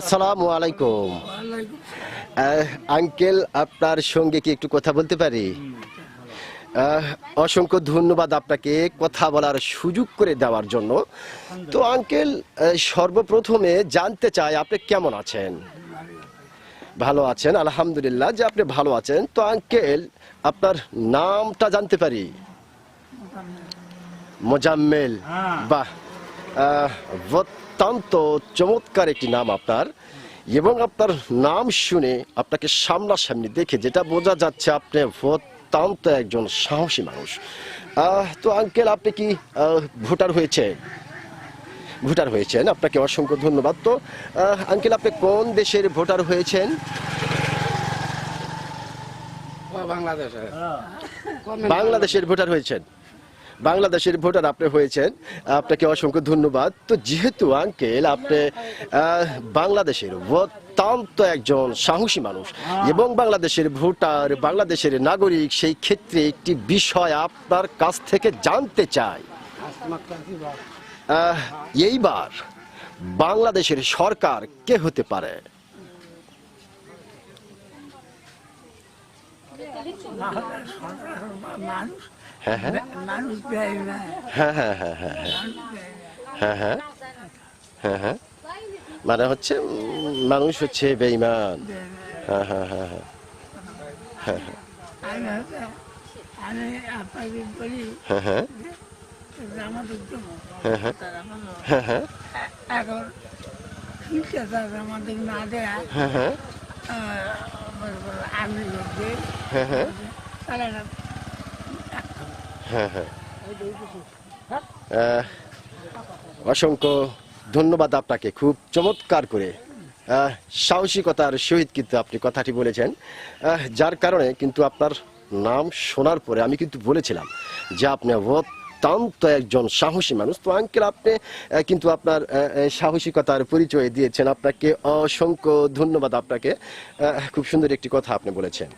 আসসালামু আলাইকুম। আঙ্কেল, আপনার সঙ্গে কি একটু কথা বলতে পারি? অসংখ্য ধন্যবাদ আপনাকে কথা বলার সুযোগ করে দেওয়ার জন্য। তো আঙ্কেল সর্বপ্রথমে জানতে চাই, আপনি কেমন আছেন? ভালো আছেন, আলহামদুলিল্লাহ যে আপনি ভালো আছেন। তো আঙ্কেল, আপনার নামটা জানতে পারি? মোজাম্মেল। হ্যাঁ। বাহ। আহ, অত্যন্ত চমৎকার একটি নাম আপনার। এবং আপনার নাম শুনে আপনাকে সামনাসামনি দেখে যেটা বোঝা যাচ্ছে আপনি অত্যন্ত একজন সাহসী মানুষ। তো আঙ্কেল আপনি কি আহ, ভোটার হয়েছে ভোটার হয়েছেন। আপনাকে অসংখ্য ধন্যবাদ। তো আঙ্কেল আপনি কোন দেশের ভোটার হয়েছেন? বাংলাদেশের ভোটার হয়েছেন। বাংলাদেশের ভোটার আপনি হয়েছেন, আপনাকে অসংখ্য ধন্যবাদ। তো যেহেতু আঙ্কেল, আপনি বাংলাদেশের অত্যন্ত একজন সাহসী মানুষ এবং বাংলাদেশের ভোটার, বাংলাদেশের নাগরিক, সেই ক্ষেত্রে একটি বিষয় আপনার কাছ থেকে জানতে চাই। এইবার বাংলাদেশের সরকার কে হতে পারে? মানুষ? হ্যাঁ হ্যাঁ মানুষ দেয় না হ্যাঁ হ্যাঁ হ্যাঁ হ্যাঁ হ্যাঁ হ্যাঁ হ্যাঁ হ্যাঁ হ্যাঁ মানে হচ্ছে মানুষ হচ্ছে বেইমান হ্যাঁ হ্যাঁ হ্যাঁ হ্যাঁ আমি আপনাকে বলি হ্যাঁ হ্যাঁ আমাদের হ্যাঁ হ্যাঁ হ্যাঁ হ্যাঁ এখন শিক্ষা তারা আমাদের না দেয়া হ্যাঁ হ্যাঁ আমি লোকদের হ্যাঁ হ্যাঁ হ্যাঁ হ্যাঁ। অসংখ্য ধন্যবাদ আপনাকে, খুব চমৎকার করে। সাহসিকতার সহিত কিন্তু আপনি কথাটি বলেছেন। যার কারণে কিন্তু আপনার নাম শোনার পরে আমি কিন্তু বলেছিলাম যে আপনি অত্যন্ত একজন সাহসী মানুষ। তো আঙ্কেল আপনি কিন্তু আপনার সাহসিকতার পরিচয় দিয়েছেন। আপনাকে অসংখ্য ধন্যবাদ আপনাকে। খুব সুন্দর একটি কথা আপনি বলেছেন।